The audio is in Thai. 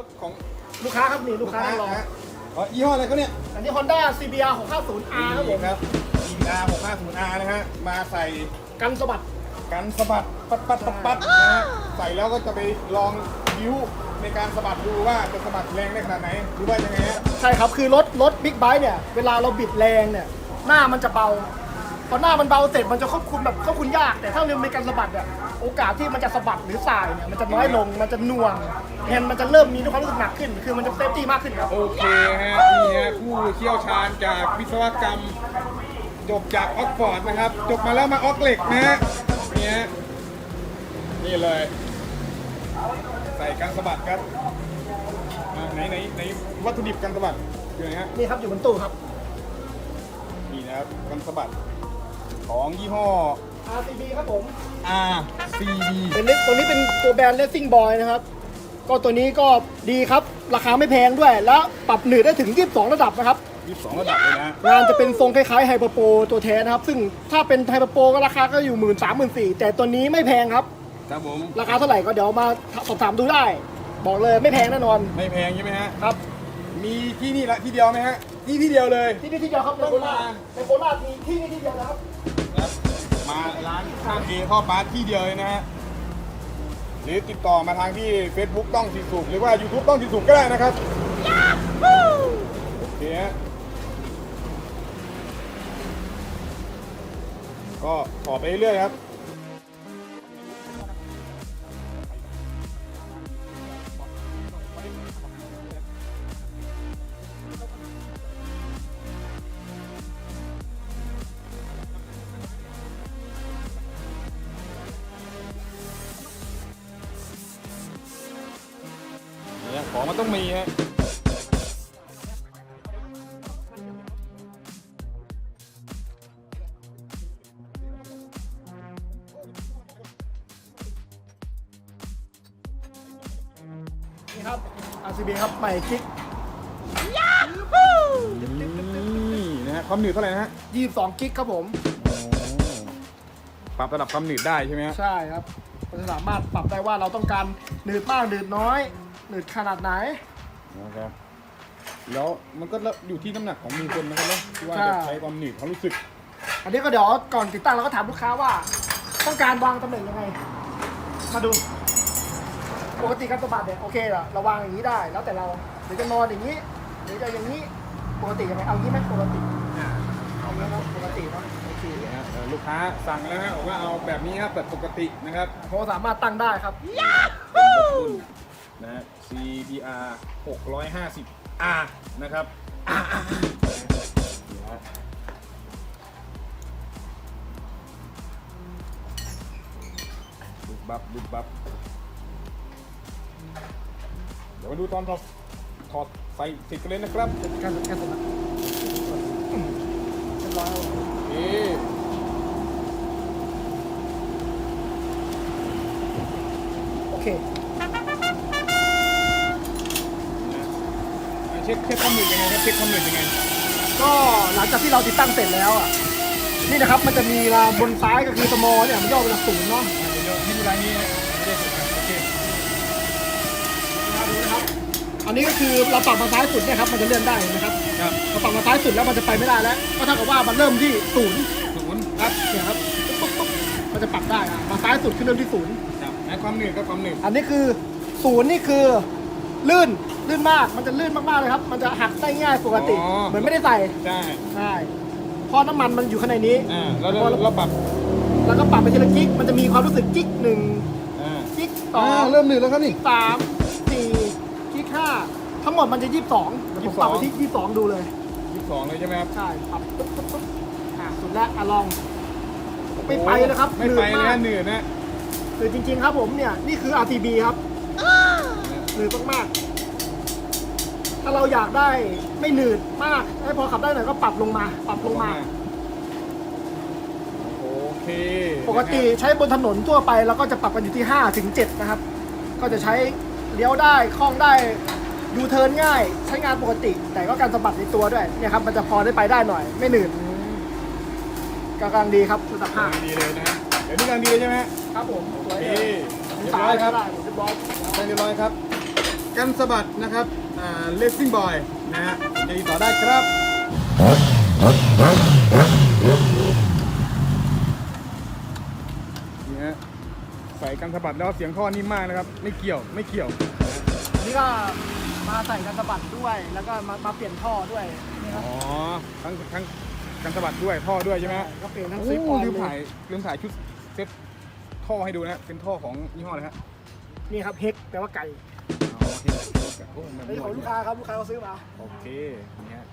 รถของลูกค้าครับนี่ลูกค้านั่งรอนะฮะอ๋อยี่ห้ออะไรเขาเนี่ยอันนี้ Honda CBR 650R ครับผมครับ ER 650R นะฮะ มาใส่กันสะบัด กันสะบัด ปัดปัดปัดปัดนะฮะ ใส่แล้วก็จะไปลองยิ้วในการสะบัดดูว่าจะสะบัดแรงได้ขนาดไหนหรือว่ายังไงฮะ ใช่ครับ คือรถรถบิ๊กไบค์เนี่ย เวลาเราบิดแรงเนี่ย หน้ามันจะเบา พอหน้ามันเบาเสร็จมันจะควบคุมแบบควบคุมยาก แต่ถ้าเรื่องในการสะบัดเนี่ย โอกาสที่มันจะสะบัดหรือสายเนี่ย มันจะน้อยลง มันจะหน่วง แฮนด์มันจะเริ่มมีความรู้สึกหนักขึ้น คือมันจะเซฟตี้มากขึ้นครับ โอเคฮะนี่ฮะผู้เชี่ยวชาญจากวิศวกรรม จบจากออกฟอร์ดนะครับ จบมาแล้วมาออกเหล็กนะฮะนี่ฮะนี่เลย ใส่กันสะบัดครับอ่าไหนไหนไหนวัตถุดิบกันสะบัดคืออะไรฮะ นี่ครับอยู่บนตู้ครับ นี่นะครับกันสะบัดของยี่ห้อ RCB ครับผม RCB เป็นเลตัวนี้เป็นตัวแบรนด์ Racing Boy นะครับ ก็ตัวนี้ก็ดีครับราคาไม่แพงด้วย แล้วปรับหนืดได้ถึง 22 ระดับนะครับ 22 ระดับเลยนะ งานจะเป็นทรงคล้ายๆไฮเปอร์โปรตัวแท้นะครับ ซึ่งถ้าเป็นไฮเปอร์โปรก็ราคาก็อยู่หมื่นสามหมื่นสี่แต่ตัวนี้ไม่แพงครับ ครับผม ราคาเท่าไหร่ก็เดี๋ยวมาสอบถามดูได้ บอกเลยไม่แพงแน่นอน ไม่แพงใช่ไหมฮะ ครับ มีที่นี่ละที่เดียวไหมฮะ ที่ที่เดียวเลย ที่นี่ที่เดียวครับในโคราชในโคราชมีที่นี่ที่เดียวนะครับนะครับมาร้านข้างเอข้อปาร์ทที่เดียวเลยนะฮะ หรือติดต่อมาทางที่ Facebook ต้องสีสุขหรือว่า YouTube ต้องสีสุขก็ได้นะครับโอเคฮะก็ขอไปเรื่อยๆครับ มันต้องมีฮะนี่ครับ RCB ครับใหม่คลิกนี่นะฮะความหนืดเท่าไหร่นะฮะ22กิกครับผม ปรับระดับความหนืดได้ใช่ไหมฮะ ใช่ครับมันจะสามารถปรับได้ว่าเราต้องการหนืดมากหนืดน้อย หนืดขนาดไหนนะครับแล้วมันก็อยู่ที่น้ำหนักของมือคนนะครับเนาะที่ว่าใช่จะใช้ความหนืดความรู้สึก อันนี้ก็เดี๋ยวก่อนติดตั้งเราก็ถามลูกค้าว่า ต้องการวางตำแหน่งยังไง มาดูปกติการสะบัดเนี่ยโอเคเหรอเราวางอย่างนี้ได้ แล้วแต่เราหรือจะนอนอย่างนี้ หรือจะอย่างนี้ปกติยังไงเอางี้ไหมปกติเอางี้เนาะปกติเนาะโอเคนะฮะเอ่อลูกค้าสั่งแล้วฮะบอกว่าเอาแบบนี้ครับแบบปกตินะครับเพราะว่าสามารถตั้งได้ครับเป็นบทคุณ นะฮะ CBR 650R นะครับนี่ฮะบุบบับบุบบับ เดี๋ยวมาดูตอนถอดถอดใส่ติดกันเลยนะครับการการสะบัดอืมเรียบร้อยแล้วเอ๊ะโช็คเช็คความหนืดยังไงครับเช็คความหนืดยังไงก็หลังจากที่เราติดตั้งเสร็จแล้วอะนี่นะครับมันจะมีลาบนซ้ายก็คือสมอเนี่ยมันย่อเป็นหลักศูนย์เนาะอะเดี๋ยวให้ดูรายนี้นะไม่ได้เสร็จครับโอเคมาดูนะครับอันนี้ก็คือเราปรับมาซ้ายสุดเนี่ยครับมันจะเลื่อนได้นะครับครับเราปรับมาซ้ายสุดแล้วมันจะไปไม่ได้แล้วก็เท่ากับว่ามันเริ่มที่ศูนย์ศูนย์ครับเนี่ยครับปุ๊บปุ๊บปุ๊บมันจะปรับได้อะมาซ้ายสุดคือเริ่มที่ศูนย์ครับนะความหนืดก็ความหนืดอันนี้คือศูนย์นี่คือ ลื่นลื่นมากมันจะลื่นมากๆเลยครับ มันจะหักได้ง่ายปกติเหมือนไม่ได้ใส่ใช่ใช่เพราะน้ำมันมันอยู่ข้างในนี้ อ่าแล้วเราเราปรับแล้วก็ปรับไปทีละกิ๊กมันจะมีความรู้สึกกิ๊กหนึ่งอ่ากิ๊กสออ่างเริ่มหนืดแล้วครับนี่ สามสี่กิ๊กห้าทั้งหมดมันจะยี่สิบสองผมปรับไปที่ยี่สิบสองดูเลย ยี่สิบสองเลยใช่ไหมครับ ใช่ปรับปุ๊บปุ๊บปุ๊บอ่าสุดแล้วอะลองไม่ไปเลยครับไม่ไปหนืดเลยมากฮะหนืดนะคือจริง ๆ ครับผมเนี่ย นี่คือ RTB ครับห นืดมากๆ ถ้าเราอยากได้ไม่หนืดมากให้พอขับได้หน่อยก็ปรับลงมา ปรับลงมา โอเคปกติใช้บนถนนทั่วไปเราก็จะปรับกันอยู่ที่5ถึง7นะครับ ก็จะใช้เลี้ยวได้คล่องได้ยูเทิร์นง่าย ใช้งานปกติ แต่ก็การสะบัดในตัวด้วยเนี่ยครับมันจะพอได้ไปได้หน่อย ไม่หนืดกำลังดีครับระดับกำลังดีเลยนะฮะเดี๋ยวนี้กำลังดีเลยใช่ไหมครับผมสโอเคเรียบร้อยครับได้ผมเรียบร้อยเรียบร้อยครับ กันสะบัดนะครับอ่าเลสซิ่งบอยนะฮะยังติดต่อได้ครับนี่ฮะใส่กันสะบัดแล้วเสียงท่อนิ่มมากนะครับ ไม่เกี่ยวไม่เกี่ยวอันนี้ก็มาใส่กันสะบัดด้วย แล้วก็มามาเปลี่ยนท่อด้วยนี่ครับอ๋อทั้งทั้งกันสะบัดด้วยท่อด้วยใช่ไหมฮะก็เปลี่ยนทั้งโอ้ซิปออยลืล์มเลถ่ายยลืมถ่ายชุดเซ็ตท่อให้ดูนะเป็นท่อของยี่ห้ออะไรฮะนี่ครับเฮกแปลว่าไก่ อ๋อที่โอ้มันนี่ของลูกค้าครับ ลูกค้าเขาซื้อมา โอเคนี่ฮะ